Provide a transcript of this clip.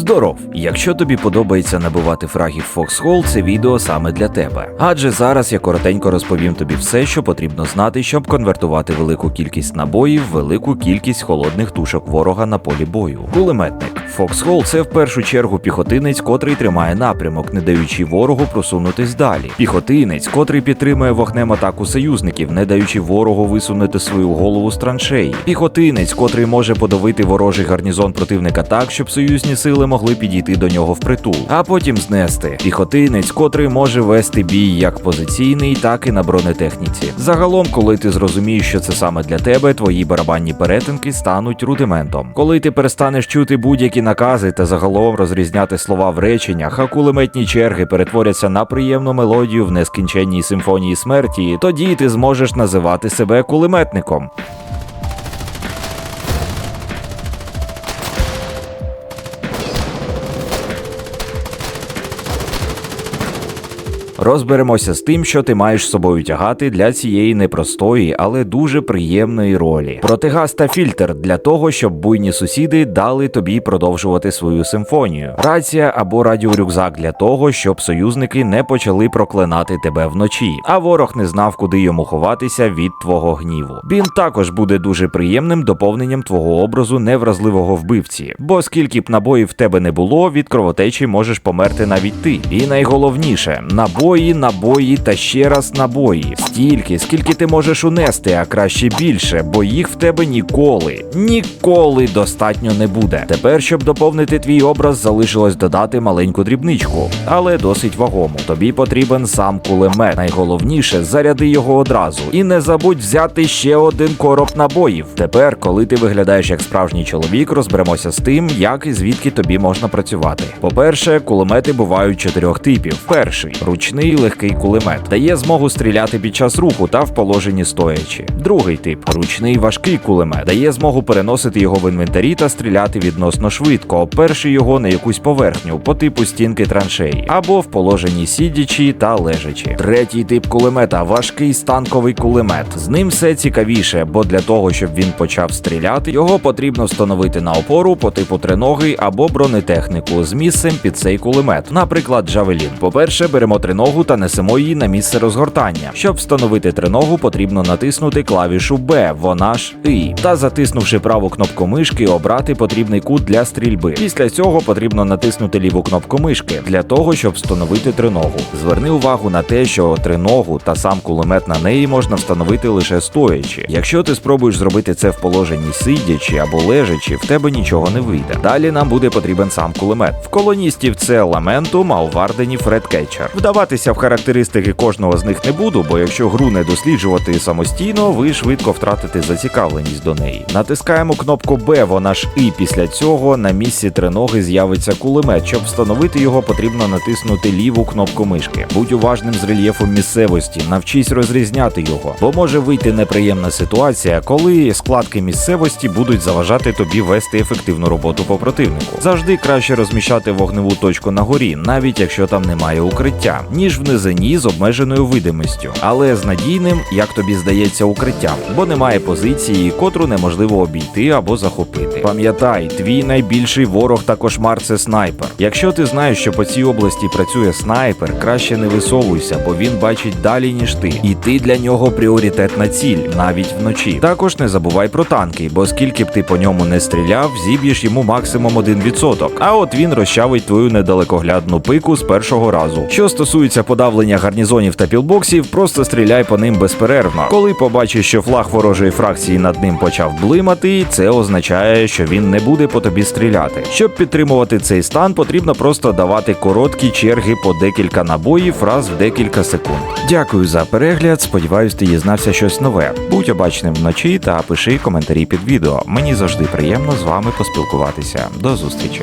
Здоров! Якщо тобі подобається набивати фрагів Foxhole, це відео саме для тебе. Адже зараз я коротенько розповім тобі все, що потрібно знати, щоб конвертувати велику кількість набоїв в велику кількість холодних тушок ворога на полі бою. Кулеметник. Foxhole – це в першу чергу піхотинець, котрий тримає напрямок, не даючи ворогу просунутись далі. Піхотинець, котрий підтримує вогнем атаку союзників, не даючи ворогу висунути свою голову з траншеї. Піхотинець, котрий може подавити ворожий гарнізон противника так, щоб союзні сили могли підійти до нього впритул, а потім знести. Піхотинець, котрий може вести бій як позиційний, так і на бронетехніці. Загалом, коли ти зрозумієш, що це саме для тебе, твої барабанні перетинки стануть рудиментом. Коли ти перестанеш чути будь-які накази та загалом розрізняти слова в реченнях, а кулеметні черги перетворяться на приємну мелодію в нескінченній симфонії смерті, тоді ти зможеш називати себе кулеметником. Розберемося з тим, що ти маєш з собою тягати для цієї непростої, але дуже приємної ролі. Протигаз та фільтр для того, щоб буйні сусіди дали тобі продовжувати свою симфонію. Рація або радіорюкзак для того, щоб союзники не почали проклинати тебе вночі, а ворог не знав, куди йому ховатися від твого гніву. Він також буде дуже приємним доповненням твого образу невразливого вбивці, бо скільки б набоїв в тебе не було, від кровотечі можеш померти навіть ти. І найголовніше набої, набої та ще раз набої. Стільки, скільки ти можеш унести, а краще більше, бо їх в тебе ніколи, ніколи достатньо не буде. Тепер, щоб доповнити твій образ, залишилось додати маленьку дрібничку, але досить вагому. Тобі потрібен сам кулемет. Найголовніше заряди його одразу. І не забудь взяти ще один короб набоїв. Тепер, коли ти виглядаєш як справжній чоловік, розберемося з тим, як і звідки тобі можна працювати. По-перше, кулемети бувають чотирьох типів. Перший ручний легкий кулемет дає змогу стріляти під час руху та в положенні стоячи. Другий тип ручний важкий кулемет дає змогу переносити його в інвентарі та стріляти відносно швидко, оперши його на якусь поверхню по типу стінки траншеї або в положенні сидячи та лежачи. Третій тип кулемета важкий станковий кулемет. З ним все цікавіше, бо для того, щоб він почав стріляти, його потрібно встановити на опору по типу триноги або бронетехніку з місцем під цей кулемет, наприклад, Джавелін. По-перше, беремо триногу та несемо її на місце розгортання. Щоб встановити триногу, потрібно натиснути клавішу Б, вона ж І, та затиснувши праву кнопку мишки, обрати потрібний кут для стрільби. Після цього потрібно натиснути ліву кнопку мишки для того, щоб встановити триногу. Зверни увагу на те, що триногу та сам кулемет на неї можна встановити лише стоячи. Якщо ти спробуєш зробити це в положенні сидячи або лежачи, в тебе нічого не вийде. Далі нам буде потрібен сам кулемет. В колоністів це Ламентум, а у Варденів Редкетчер. Вдаватися в характеристики кожного з них не буду, бо якщо гру не досліджувати самостійно, ви швидко втратите зацікавленість до неї. Натискаємо кнопку Б, вона ж і після цього на місці триноги з'явиться кулемет. Щоб встановити його, потрібно натиснути ліву кнопку мишки. Будь уважним з рельєфом місцевості, навчись розрізняти його, бо може вийти неприємна ситуація, коли складки місцевості будуть заважати тобі вести ефективну роботу по противнику. Завжди краще розміщати вогневу точку на горі, навіть якщо там немає укриття, ніж в низині з обмеженою видимістю, але з надійним, як тобі здається, укриттям, бо немає позиції, котру неможливо обійти або захопити. Пам'ятай, твій найбільший ворог та кошмар це снайпер. Якщо ти знаєш, що по цій області працює снайпер, краще не висовуйся, бо він бачить далі ніж ти, і ти для нього пріоритетна ціль, навіть вночі. Також не забувай про танки, бо скільки б ти по ньому не стріляв, зіб'єш йому максимум 1%. А от він розчавить твою недалекоглядну пику з першого разу. Що стосується подавлення гарнізонів та пілбоксів, просто стріляй по ним безперервно. Коли побачиш, що флаг ворожої фракції над ним почав блимати, це означає, що він не буде по тобі стріляти. Щоб підтримувати цей стан, потрібно просто давати короткі черги по декілька набоїв раз в декілька секунд. Дякую за перегляд. Сподіваюсь, ти дізнався щось нове. Будь обачним вночі та пиши коментарі під відео. Мені завжди приємно з вами поспілкуватися. До зустрічі.